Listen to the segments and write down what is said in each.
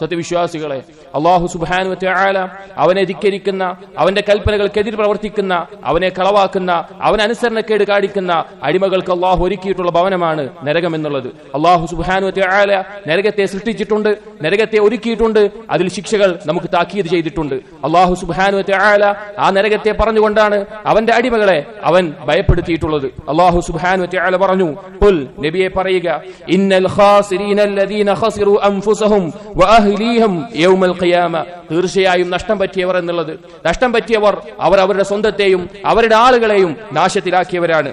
സത്യവിശ്വാസികളെ അള്ളാഹു സുബാനു ആല അവനെ ധിക്കരിക്കുന്ന അവന്റെ കൽപ്പനകൾക്കെതിരെ പ്രവർത്തിക്കുന്ന അവനെ കളവാക്കുന്ന അവൻ അനുസരണക്കേട് കാണിക്കുന്ന അടിമകൾക്ക് അള്ളാഹു ഒരുക്കിയിട്ടുള്ള ഭവനമാണ് നരകം എന്നുള്ളത് അള്ളാഹു സുബാനു ആല നരകത്തെ സൃഷ്ടിച്ചിട്ടുണ്ട് നരകത്തെ ഒരുക്കിയിട്ടുണ്ട് അതിൽ ശിക്ഷകൾ നമുക്ക് താക്കീത് ചെയ്തിട്ടുണ്ട്. അള്ളാഹു സുബാനു ആല ആ നരകത്തെ പറഞ്ഞുകൊണ്ടാണ് അവന്റെ അടിമകളെ അവൻ ഭയപ്പെടുത്തിയിട്ടുള്ളത്. അള്ളാഹു സുബാനു ആല പറഞ്ഞു പുൽ നബിയെ പറയുക ഇന്നൽ ഖാസിരീന അൻഫുസഹും വഅഹ്ലീഹം യൗമൽ ഖിയാമ തീർച്ചയായും നഷ്ടം പറ്റിയവർ എന്നുള്ളത്. നഷ്ടം പറ്റിയവർ അവർ അവരുടെ സ്വന്തത്തെയും അവരുടെ ആളുകളെയും നാശത്തിലാക്കിയവരാണ്.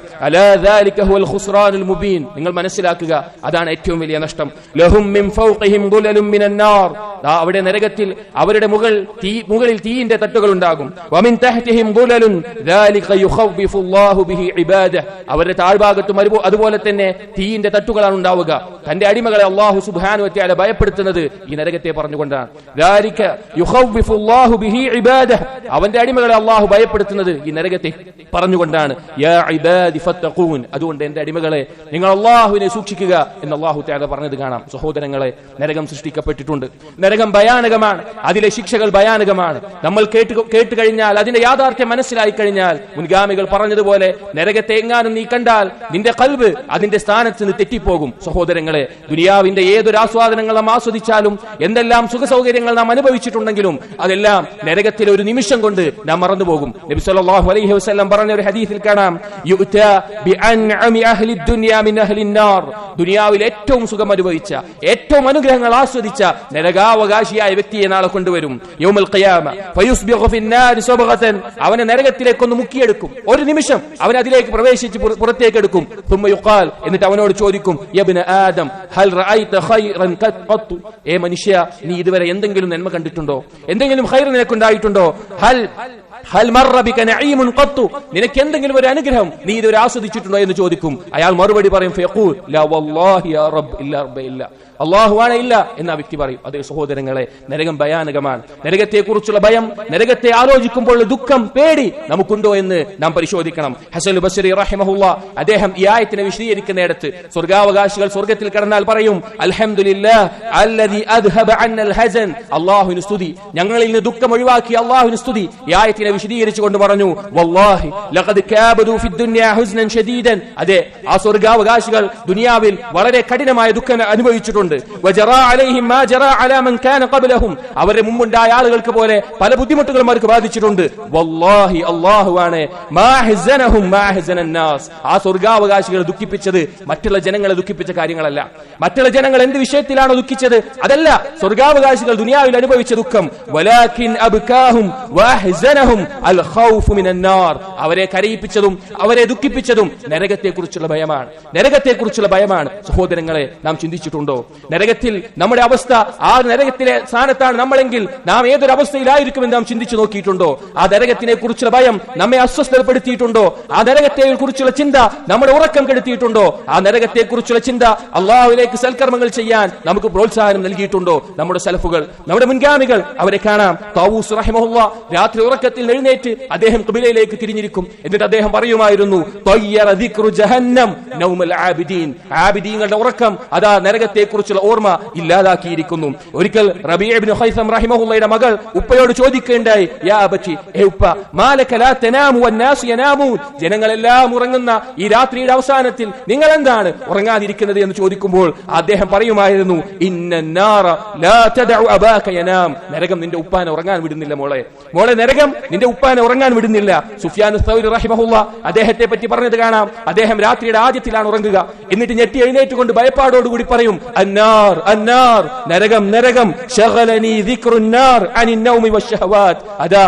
മുബീൻ. നിങ്ങൾ മനസ്സിലാക്കുക അതാണ് ഏറ്റവും വലിയ നഷ്ടം. അവിടെ നരകത്തിൽ അവരുടെ മുകൾ തീ മുകളിൽ തീയിന്റെ തട്ടുകൾ ഉണ്ടാകും അവരുടെ താഴ്ഭാഗത്തും അതുപോലെ തന്നെ തീയിന്റെ തട്ടുകളാണ് ഉണ്ടാവുക. തന്റെ അടിമകളെ അള്ളാഹു സുബാനു ഭയപ്പെടുത്തുന്നത് ഈ നരകത്തെ പറഞ്ഞുകൊണ്ടാണ്. അവന്റെ അടിമകളെ അള്ളാഹു ഭയപ്പെടുത്തുന്നത് ഈ നരകത്തെ പറഞ്ഞുകൊണ്ടാണ്. അതുകൊണ്ട് എന്റെ അടിമകളെ നിങ്ങൾ അള്ളാഹുവിനെ സൂക്ഷിക്കുക എന്ന് അള്ളാഹു തആല പറഞ്ഞത് കാണാം. സഹോദരങ്ങളെ നരകം സൃഷ്ടിക്കപ്പെട്ടിട്ടുണ്ട്. നരകം ഭയാനകമാണ്. അതിലെ ശിക്ഷകൾ ഭയാനകമാണ്. നമ്മൾ കേട്ട് കേട്ട് കഴിഞ്ഞാൽ അതിന്റെ യാഥാർത്ഥ്യം മനസ്സിലായി കഴിഞ്ഞാൽ മുൻഗാമികൾ പറഞ്ഞതുപോലെ നരകത്തെ എങ്ങാനും നീ കണ്ടാൽ നിന്റെ കൽവ് അതിന്റെ സ്ഥാനത്ത് നിന്ന് തെറ്റിപ്പോകും. സഹോദരങ്ങളെ ദുനിയാവിന്റെ ഏതൊരു ആസ്വാദനങ്ങൾ നാം ആസ്വദിച്ചാലും എന്തെല്ലാം സുഖ സൗകര്യങ്ങൾ നാം ആണെങ്കിലും അതെല്ലാം നരകത്തിൽ ഒരു നിമിഷം കൊണ്ട് നാം മറന്നുപോകും നബി സല്ലല്ലാഹു അലൈഹി വസല്ലം പറഞ്ഞ ഒരു ഹദീസിൽ കാണാം യുഅത ബി അൻഅമി അഹ്ലി ദുനിയാ മിൻ അഹ്ലി നാർ. ദുനിയാവിൽ ഏറ്റവും സുഖം അനുഭവിച്ച ഏറ്റവും അനുഗ്രഹങ്ങൾ ആസ്വദിച്ച നരകാവകാശിയായ വ്യക്തിയെ നാളെ കൊണ്ടുവരും. യൗമുൽ ഖിയാമ ഫയസ്ബിഖു ഫിൻ നാരി സബഗതൻ. അവനെ നരകത്തിലേക്ക് ഒന്ന് മുക്കിയെടുക്കും. ഒരു നിമിഷം അവൻ അതിലേക്ക് പ്രവേശിച്ച് പുറത്തേക്ക് എടുക്കും. തുമ്മ യുഖാൽ എന്നിട്ട് അവനോട് ചോദിക്കും യബ്ന ആദം ഹൽ റഅയ്ത ഖൈറൻ ഖത്ത്? ഏ മനുഷ്യ നീ ഇതുവരെ എന്തെങ്കിലും നന്മ കണ്ടിട്ടുണ്ടോ? എന്തെങ്കിലും ഹൈർ നിനക്കുണ്ടായിട്ടുണ്ടോ? ഹൽ നിനക്ക് എന്തെങ്കിലും ഒരു അനുഗ്രഹം നീ ഇതുവരെ ആസ്വദിച്ചിട്ടുണ്ടോ എന്ന് ചോദിക്കും. അയാൾ മറുപടി പറയും അള്ളാഹുവാണ് ഇല്ല എന്ന് ആ വ്യക്തി പറയും. അതേ സഹോദരങ്ങളെ നരകം ഭയാനകമാണ്. നരകത്തെ കുറിച്ചുള്ള ഭയം നരകത്തെ ആലോചിക്കുമ്പോൾ ദുഃഖം പേടി നമുക്കുണ്ടോ എന്ന് നാം പരിശോധിക്കണം. ഹസൻ ബസരി റഹിമഹുല്ല അദ്ദേഹം ഈ ആയത്തിനെ വിശദീകരിക്കുന്നിടത്ത് സ്വർഗാവകാശികൾ സ്വർഗത്തിൽ കടന്നാൽ പറയും അൽഹംദുലില്ലാഹ് സ്തുതി. ഞങ്ങളിൽ നിന്ന് ദുഃഖം ഒഴിവാക്കി അള്ളാഹുവിന് സ്തുതി. ഈ ആയത്തിനെ വിശദീകരിച്ചുകൊണ്ട് പറഞ്ഞു വല്ലാഹി ലഖദ് കാബദു ഹുസ്നൻ ഷദീദൻ അതെ ആ സ്വർഗാവകാശികൾ ദുനിയാവിൽ വളരെ കഠിനമായ ദുഃഖം അനുഭവിച്ചിട്ടുണ്ട്. അലാ മൻ കാന അവരുടെ മുമ്പുണ്ടായ ആളുകൾക്ക് പോലെ പല ബുദ്ധിമുട്ടുകളും അവർക്ക് ബാധിച്ചിട്ടുണ്ട്. വല്ലാഹി മാ മാ ആ സ്വർഗാവകാശികളെ ദുഃഖിപ്പിച്ചത് മറ്റുള്ള ജനങ്ങളെ ദുഃഖിപ്പിച്ച കാര്യങ്ങളല്ല. മറ്റുള്ള ജനങ്ങൾ എന്ത് വിഷയത്തിലാണോ ദുഃഖിച്ചത്? അതല്ല സ്വർഗാവകാശികൾ ദുനിയാവിൽ അനുഭവിച്ച ദുഃഖം. വലാകിൻ അബ്കാഹും വഹസനഹും അൽ ഖൗഫ് മിനൻ നാർ അവരെ കരയിപ്പിച്ചതും അവരെ ദുഃഖിപ്പിച്ചതും നരകത്തെക്കുറിച്ചുള്ള ഭയമാണ്. നരകത്തെക്കുറിച്ചുള്ള ഭയമാണ്. സഹോദരങ്ങളെ നാം ചിന്തിച്ചിട്ടുണ്ടോ? നരകത്തിൽ നമ്മുടെ അവസ്ഥ ആ നരകത്തിലെ സ്ഥാനത്താണ് നമ്മളെങ്കിൽ നാം ഏതൊരു അവസ്ഥയിലായിരിക്കുമെന്ന് നാം ചിന്തിച്ചു നോക്കിയിട്ടുണ്ടോ? ആ നരകത്തിനെ കുറിച്ചുള്ള ഭയം നമ്മെ അസ്വസ്ഥപ്പെടുത്തിയിട്ടുണ്ടോ ആ നരകത്തെ കുറിച്ചുള്ള ചിന്ത നമ്മുടെ ഉറക്കം കെടുത്തിയിട്ടുണ്ടോ? ആ നരകത്തെ കുറിച്ചുള്ള ചിന്ത അള്ളാഹുലേക്ക് സൽക്കർമ്മങ്ങൾ ചെയ്യാൻ നമുക്ക് പ്രോത്സാഹനം നൽകിയിട്ടുണ്ടോ? നമ്മുടെ സലഫുകൾ നമ്മുടെ മുൻഗാമികൾ അവരെ കാണാം. രാത്രി ഉറക്കത്തിൽ എഴുന്നേറ്റ് അദ്ദേഹം കബിലയിലേക്ക് തിരിഞ്ഞിരിക്കും. എന്നിട്ട് അദ്ദേഹം പറയുമായിരുന്നു. ആബിദീങ്ങളുടെ ഉറക്കം അതാ നരകത്തെ കുറിച്ചുള്ള ഓർമ്മ ഇല്ലാതാക്കിയിരിക്കുന്നു. ഒരിക്കൽ റബിയുടെ മകൾ ഉപ്പയോട് ചോദിക്കേണ്ടായി യാ ഉപ്പ ജനങ്ങളെല്ലാം ഉറങ്ങുന്ന ഈ രാത്രിയുടെ അവസാനത്തിൽ നിങ്ങൾ എന്താണ് ഉറങ്ങാതിരിക്കുന്നത് എന്ന് ചോദിക്കുമ്പോൾ അദ്ദേഹം പറയുമായിരുന്നു നരകം നിന്റെ ഉപ്പാനെ ഉറങ്ങാൻ വിടുന്നില്ല മോളെ. മോളെ നരകം നിന്റെ ഉപ്പാനെ ഉറങ്ങാൻ വിടുന്നില്ല. സുഫിയാൻ സൗരി റഹിമഹുള്ള അദ്ദേഹത്തെ പറ്റി പറഞ്ഞത് കാണാം. അദ്ദേഹം രാത്രിയുടെ ആദ്യത്തിലാണ് ഉറങ്ങുക. എന്നിട്ട് ഞെട്ടി എഴുന്നേറ്റുകൊണ്ട് ഭയപ്പാടോടുകൂടി പറയും അന്നാർ അന്നാർ നരകം നരകം അതാ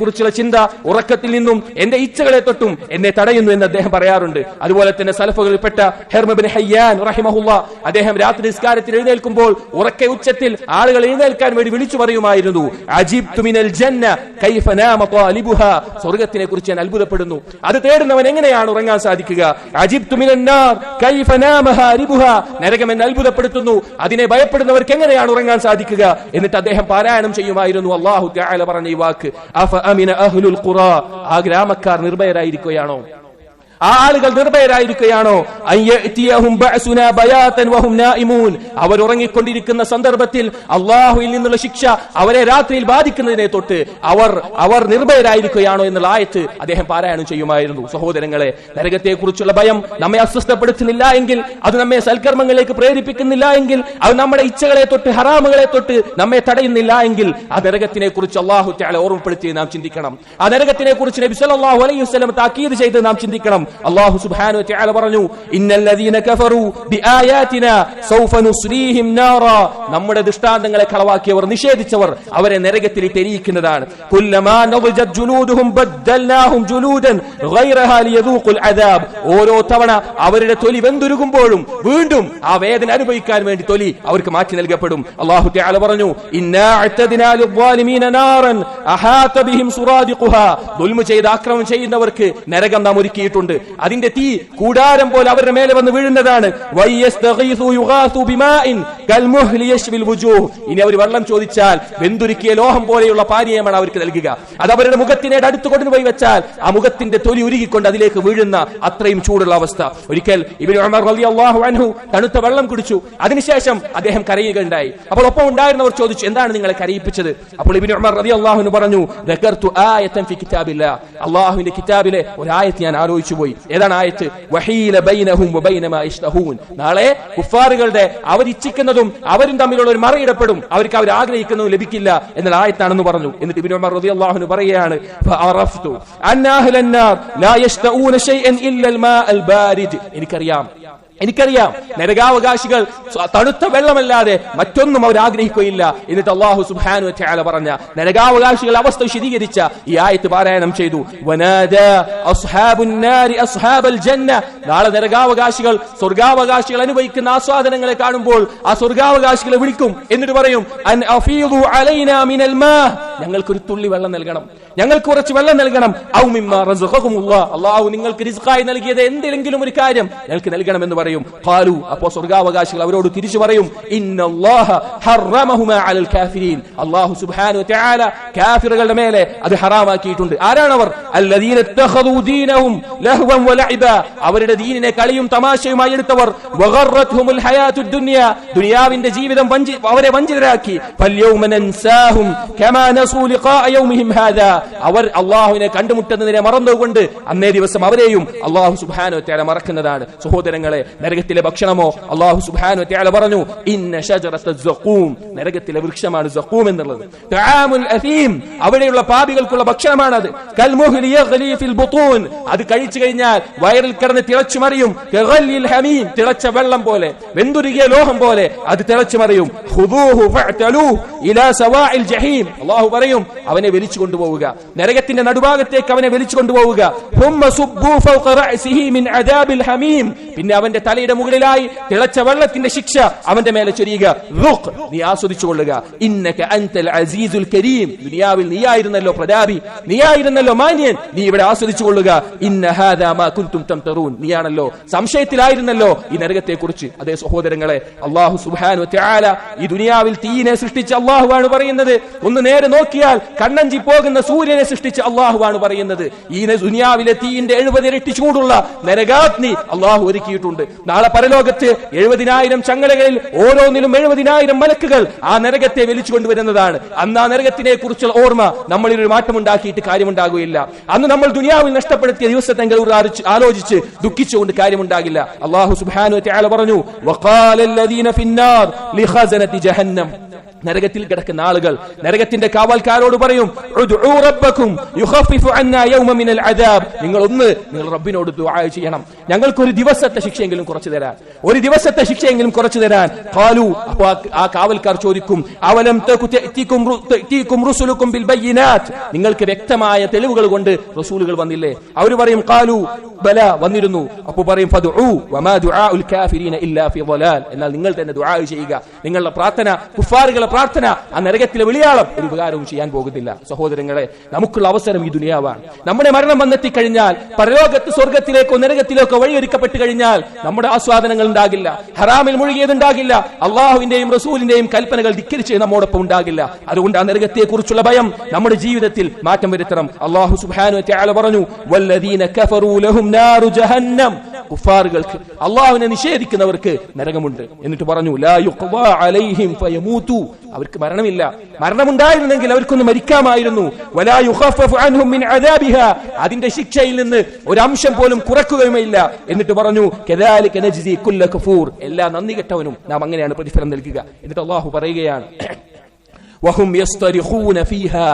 കുറിച്ചുള്ള ചിന്ത ഉറക്കത്തിൽ നിന്നും എന്റെ ഇച്ഛകളെ തൊട്ടും എന്നെ തടയുന്നു എന്ന് അദ്ദേഹം പറയാറുണ്ട്. അതുപോലെ തന്നെ സലഫുകളിൽപ്പെട്ട ഹെർമബിൻ ഹയ്യാൻ റഹിമഹുല്ല അദ്ദേഹം രാത്രി നിസ്കാരത്തിൽ എഴുന്നേൽക്കുമ്പോൾ ഉറക്കെ ഉച്ചത്തിൽ ആളുകൾ എഴുന്നേൽക്കാൻ വേണ്ടി വിളിച്ചു പറയുമായിരുന്നു. അജീബ് തുമിനൽ ജന്ന കൈഫ സ്വർഗത്തിനെ കുറിച്ച് ഞാൻ അത്ഭുതപ്പെടുന്നു. അത് തേടുന്നവൻ എങ്ങനെയാണ് ഉറങ്ങാൻ സാധിക്കുക? ഹാരിബുഹാ. നരകം എന്നെ അത്ഭുതപ്പെടുത്തുന്നു. അതിനെ ഭയപ്പെടുന്നവർക്ക് എങ്ങനെയാണ് ഉറങ്ങാൻ സാധിക്കുക? എന്നിട്ട് അദ്ദേഹം പാരായണം ചെയ്യുമായിരുന്നു. അള്ളാഹു പറഞ്ഞ ഈ വാക്ക് ആ ഗ്രാമക്കാർ നിർഭയരായിരിക്കുകയാണോ? ആ ആളുകൾ നിർഭയരായിരിക്കുകയാണോ? അവർ ഉറങ്ങിക്കൊണ്ടിരിക്കുന്ന സന്ദർഭത്തിൽ അള്ളാഹുയിൽ നിന്നുള്ള ശിക്ഷ അവരെ രാത്രിയിൽ ബാധിക്കുന്നതിനെ തൊട്ട് അവർ അവർ നിർഭയരായിരിക്കുകയാണോ എന്നുള്ള ആയത്ത് അദ്ദേഹം പാരായണം ചെയ്യുമായിരുന്നു. സഹോദരങ്ങളെ നരകത്തെ കുറിച്ചുള്ള ഭയം നമ്മെ അസ്വസ്ഥപ്പെടുത്തുന്നില്ല എങ്കിൽ അത് നമ്മെ സൽക്കർമ്മങ്ങളിലേക്ക് പ്രേരിപ്പിക്കുന്നില്ല എങ്കിൽ അത് നമ്മുടെ ഇച്ഛകളെ തൊട്ട് ഹറാമുകളെ തൊട്ട് നമ്മെ തടയുന്നില്ല എങ്കിൽ ആ നരകത്തിനെ കുറിച്ച് അള്ളാഹു ഓർമ്മപ്പെടുത്തി നാം ചിന്തിക്കണം. ആ നരകത്തിനെ കുറിച്ച് നബി അലൈഹി വസല്ലം താക്കീത് ചെയ്ത് നാം ചിന്തിക്കണം. അള്ളാഹു സുബാനു ചാല പറഞ്ഞു ഇന്നല്ലദീന കഫറു ബിആയാതിന സൗഫ നുസ്രീഹിം നാറ. നമ്മുടെ ദൃഷ്ടാന്തങ്ങളെ കളവാക്കിയവർ നിഷേധിച്ചവർ അവരെ നരകത്തിൽ തെരിയിക്കുന്നതാണ് കുല്ലമാ ബദ്ദൽനാഹും ഗൈറഹാ ലിയദൂഖുൽ അദാബ്. ഓരോ തവണ അവരുടെ തൊലി വെന്തുരുകുമ്പോഴും വീണ്ടും ആ വേദന അനുഭവിക്കാൻ വേണ്ടി തൊലി അവർക്ക് മാറ്റി നൽകപ്പെടും. അള്ളാഹു തആല പറഞ്ഞു ഇന്നാ അഹാത ബിഹിം ചെയ്ത് ആക്രമം ചെയ്യുന്നവർക്ക് നരകം നാം ഒരുക്കിയിട്ടുണ്ട്. അതിന്റെ തീ കൂടാരം പോലെ അവരുടെ മേലെ വന്ന് വീഴുന്നതാണ്. ഇനി അവർ വെള്ളം ചോദിച്ചാൽ വെന്തുരുക്കിയ ലോഹം പോലെയുള്ള പാനീയമാണ് അവർക്ക് നൽകുക. അത് അവരുടെ മുഖത്തിനെ അടുത്ത് കൊണ്ടുപോയി വെച്ചാൽ ആ മുഖത്തിന്റെ തൊലി ഉരുകിക്കൊണ്ട് അതിലേക്ക് വീഴുന്ന അത്രയും ചൂടുള്ള അവസ്ഥ. ഒരിക്കൽ അൻഹു തണുത്ത വെള്ളം കുടിച്ചു. അതിനുശേഷം അദ്ദേഹം കരയുകയുണ്ടായി. അപ്പോൾ ഒപ്പം ഉണ്ടായിരുന്നവർ ചോദിച്ചു എന്താണ് നിങ്ങളെ കരയിപ്പിച്ചത്? അപ്പോൾ ഇബിൻ ഉമർ റളിയല്ലാഹു പറഞ്ഞു അള്ളാഹുവിന്റെ കിതാബിലെ ഒരായത്ത് ഞാൻ ആലോചിച്ചു പോയി. ഏതാണ് ആയത്ത്? വഹീല ബൈനഹും നാളെ കുഫാറുകളുടെ അവർ ഇച്ഛിക്കുന്നതും അവരും തമ്മിലുള്ള ഒരു മറയിടപ്പെടും അവർക്ക് അവർ ആഗ്രഹിക്കുന്നതും ലഭിക്കില്ല എന്നുള്ള ആയത്താണെന്ന് പറഞ്ഞു. എന്നിട്ട് ഇബ്നു ഉമർ റളിയല്ലാഹു പറയുകയാണ് എനിക്കറിയാം എനിക്കറിയാം നരകാവകാശികൾ തണുത്ത വെള്ളമല്ലാതെ മറ്റൊന്നും അവർ ആഗ്രഹിക്കുകയില്ല എന്നിട്ട് അള്ളാഹു സുബാനു വതആല പറഞ്ഞ നരകാവകാശികൾ അവസ്ഥ വിശദീകരിച്ച ഈ ആയത്ത് പാരായണം ചെയ്തു. നാളെ നരകാവകാശികൾ സ്വർഗാവകാശികൾ അനുഭവിക്കുന്ന ആസ്വാദനങ്ങളെ കാണുമ്പോൾ ആ സ്വർഗാവകാശികളെ വിളിക്കും എന്നിട്ട് പറയും ഞങ്ങൾക്കൊരു തുള്ളി വെള്ളം നൽകണം. ഞങ്ങൾക്ക് കുറച്ച് വെള്ളം നൽകണം. അള്ളാഹു നിങ്ങൾക്ക് റിസ്ഖായി നൽകിയത് എന്തെങ്കിലും ഒരു കാര്യം ഞങ്ങൾക്ക് നൽകണം എന്ന് പറയും. ഖാലു അപ്പോ സ്വർഗാവകാശികൾ അവരോട് തിരിച്ചു പറയും വതആല കാഫിറുകളുടെ മേലെ അത് ഹറാമാക്കിയിട്ടുണ്ട്. ആരാണവർ? അവരുടെ ദീനിനെ കളിയും തമാശയുമായി എടുത്തവർ. ദുനിയാവിന്റെ ജീവിതം അവരെ വഞ്ചിതരാക്കി. അവർ അള്ളാഹുവിനെ കണ്ടുമുട്ടുന്നതിനെ മറന്നുകൊണ്ട് അന്നേ ദിവസം അവരെയും അള്ളാഹു സുബ്ഹാനഹു വതആല മറക്കുന്നതാണ്. സഹോദരങ്ങളെ നരകത്തിലെ ഭക്ഷണമോ? അള്ളാഹു സുബ്ഹാനഹു വതആല പറഞ്ഞു ഇന്ന ഷജറത്ത നരകത്തിലെ വൃക്ഷമാണ് സഖൂം എന്നുള്ളത്. അവിടെയുള്ള പാപികൾക്കുള്ള ഫിൽ ബുത്തൂൻ. അത് കഴിച്ചു കഴിഞ്ഞാൽ വയറിൽ കിടന്ന് തിളച്ചു മറിയും. തിളച്ച വെള്ളം പോലെ. വെന്തുരുകിയ ലോഹം പോലെ. അത് തിളച്ചു മറിയും. ഖുദൂഹു പറയും അവനെ വലിച്ചു കൊണ്ടുപോവുക. നരകത്തിന്റെ നടുഭാഗത്തേക്ക് അവനെ വലിച്ചു കൊണ്ടുപോവുക. പിന്നെ അവന്റെ തലയുടെ മുകളിലായി തിളച്ച വെള്ളത്തിന്റെ ശിക്ഷ അവന്റെ മേലെ ചൊരിയുക. നീ ആസ്വദിച്ചു കൊള്ളുക അസീസുൽ കരീം. ദുനിയാവിൽ നീയായിരുന്നല്ലോ പ്രതാപി. നീയായിരുന്നല്ലോ മാന്യൻ. നീ ഇവിടെ ആസ്വദിച്ചു കൊള്ളുക നീയാണല്ലോ. സംശയത്തിലായിരുന്നല്ലോ ഈ നരകത്തെ കുറിച്ച് അതേ സഹോദരങ്ങളെ അള്ളാഹു സുബാനു ഈ ദുനിയാവിൽ തീയിനെ സൃഷ്ടിച്ച അള്ളാഹുവാണ് പറയുന്നത്. ഒന്ന് നേരെ നോക്കിയാൽ കണ്ണഞ്ചി പോകുന്ന സൂര്യനെ സൃഷ്ടിച്ച അള്ളാഹുവാണ് പറയുന്നത്. ഈ ദുനിയാവിലെ തീയിന്റെ എഴുപത് ഇരട്ടി ചൂടുള്ള നരകാഗ്നി അള്ളാഹു ഒരുക്കിയിട്ടുണ്ട്. നാളെ പരലോകത്ത് എഴുപതിനായിരം ചങ്ങലകളിൽ ഓരോന്നിലും എഴുപതിനായിരം മലക്കുകൾ ആ നരകത്തെ വലിച്ചു കൊണ്ടുവരുന്നതാണ്. അന്ന് ആ നരകത്തിനെ കുറിച്ചുള്ള ഓർമ്മ നമ്മളിൽ ഒരു മാറ്റമുണ്ടാക്കിയിട്ട് കാര്യമുണ്ടാകുകയില്ല. അന്ന് നമ്മൾ ദുനിയാവിൽ നഷ്ടപ്പെടുത്തിയ ദിവസത്തെങ്കിൽ ആലോചിച്ച് ദുഃഖിച്ചുകൊണ്ട് കാര്യമുണ്ടാകില്ല. അള്ളാഹു സുബാനു പറഞ്ഞു നരകത്തിൽ കിടക്കുന്ന ആളുകൾ നരകത്തിന്റെ കാവൽക്കാരോട് പറയും നിങ്ങൾ ഒന്ന് നിങ്ങൾ റബ്ബിനോട് ദുആ ചെയ്യണം ഞങ്ങൾക്ക് ഒരു ദിവസത്തെ ശിക്ഷയെങ്കിലും കുറച്ചു തരാൻ ഒരു ദിവസത്തെ ശിക്ഷയെങ്കിലും കുറച്ചു തരാൻ കാലു അപ്പൊ ആ കാവൽക്കാർ ചോദിക്കും അവലം നിങ്ങൾക്ക് വ്യക്തമായ തെളിവുകൾ കൊണ്ട് റസൂലുകൾ വന്നില്ലേ അവർ പറയും കാലു ബല വന്നിരുന്നു അപ്പോൾ പറയും എന്നാൽ നിങ്ങൾ തന്നെ ദുആ ചെയ്യുക നിങ്ങളുടെ പ്രാർത്ഥന കുഫാറുകളെ പ്രാർത്ഥന ആ നരകത്തിലെ വിളിയാളം. ഒരു ഉപകാരവും ചെയ്യാൻ പോകുന്നില്ല. സഹോദരങ്ങളെ നമുക്കുള്ള അവസരം ഈ ദുനിയാവാണ്. നമ്മുടെ മരണം വന്നെത്തിക്കഴിഞ്ഞാൽ പരലോകത്ത് സ്വർഗത്തിലേക്കോ നരകത്തിലേക്കോ വഴിയൊരുക്കപ്പെട്ട് കഴിഞ്ഞാൽ നമ്മുടെ ആസ്വാദനങ്ങൾ ഉണ്ടാകില്ല. ഹറാമിൽ മുഴുകിയതുണ്ടാകില്ല. അള്ളാഹുവിന്റെയും റസൂലിന്റെയും കൽപ്പനകൾ ധിക്കരിച്ച് നമ്മോടൊപ്പം ഉണ്ടാകില്ല. അതുകൊണ്ട് ആ നരകത്തെ കുറിച്ചുള്ള ഭയം നമ്മുടെ ജീവിതത്തിൽ മാറ്റം വരുത്തണം. അള്ളാഹു വതആല പറഞ്ഞു വല്ലദീന കഫറു ലഹും നാറു ജഹന്നം. കുഫാറുകൾക്ക് അള്ളാഹുവിനെ നിഷേധിക്കുന്നവർക്ക് നരകമുണ്ട്. എന്നിട്ട് പറഞ്ഞു അലൈഹിം ഫയമൂതു. അവർക്ക് മരണമില്ല. മരണമുണ്ടായിരുന്നെങ്കിൽ അവർക്കൊന്ന് മരിക്കാമായിരുന്നു. അതിന്റെ ശിക്ഷയിൽ നിന്ന് ഒരംശം പോലും കുറക്കുകയുമില്ല എന്നിട്ട് പറഞ്ഞു എല്ലാ നന്ദി കെട്ടവനും നാം അങ്ങനെയാണ് പ്രതിഫലം നൽകുക. എന്നിട്ട് അള്ളാഹു പറയുകയാണ് വഹും യസ്തരിഖൂന ഫീഹാ.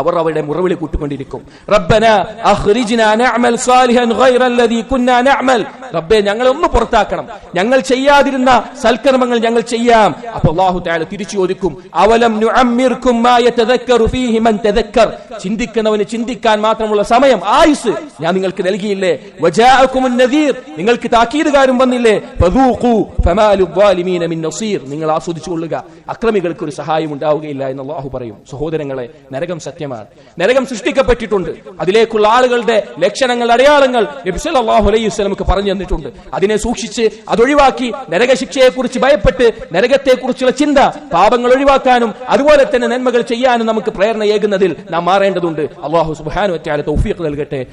അവർ അവരുടെ മുറവിളി കൂട്ടിക്കൊണ്ടിരിക്കും. റബ്ബന അഖ്രിജ്നാ നഅമൽ സാലിഹൻ ഗൈറ കുന്നാ നഅമൽ. റബ്ബേ ഞങ്ങളെ ഒന്ന് പുറത്താക്കണം. ഞങ്ങൾ ചെയ്യാതിരുന്ന സൽക്കർമ്മങ്ങൾ ഞങ്ങൾ ചെയ്യാം. അപ്പോൾ അല്ലാഹു തആല തിരിച്ചു ചോദിക്കും അവലം നുഅമ്മിർകും മാ യതദക്കറു ഫീഹി മൻ തദക്കർ? ചിന്തിക്കുന്നവന് ചിന്തിക്കാൻ മാത്രമുള്ള സമയം ആയുസ് ഞാൻ നിങ്ങൾക്ക് നൽകിയില്ലേ? വജാഅകുമുൻ നദീർ നിങ്ങൾക്ക് താക്കീതുകാരും വന്നില്ലേ? ഫദൂഖു ഫമാലു ദ്വാലിമീന മിൻ നസീർ. നിങ്ങൾ ആസ്വദിച്ചുകൊള്ളുക. അക്രമികൾക്ക് ഒരു സഹായം ഉണ്ടാവുകയില്ല എന്ന് അള്ളാഹു പറയും. സഹോദരങ്ങളെ നരകം സത്യമാണ്. നരകം സൃഷ്ടിക്കപ്പെട്ടിട്ടുണ്ട്. അതിലേക്കുള്ള ആളുകളുടെ ലക്ഷണങ്ങൾ അടയാളങ്ങൾ നബിസൽ അള്ളാഹു അലൈഹി വസ്ലമുക്ക് പറഞ്ഞു തന്നിട്ടുണ്ട്. അതിനെ സൂക്ഷിച്ച് അതൊഴിവാക്കി നരകശിക്ഷയെക്കുറിച്ച് ഭയപ്പെട്ട് നരകത്തെക്കുറിച്ചുള്ള ചിന്ത പാപങ്ങൾ ഒഴിവാക്കാനും അതുപോലെ തന്നെ നന്മകൾ ചെയ്യാനും നമുക്ക് പ്രേരണയേകുന്നതിൽ നാം മാറേണ്ടതുണ്ട്. അള്ളാഹു സുബാനു വറ്റാല തൗഫീഖ് നൽകട്ടെ.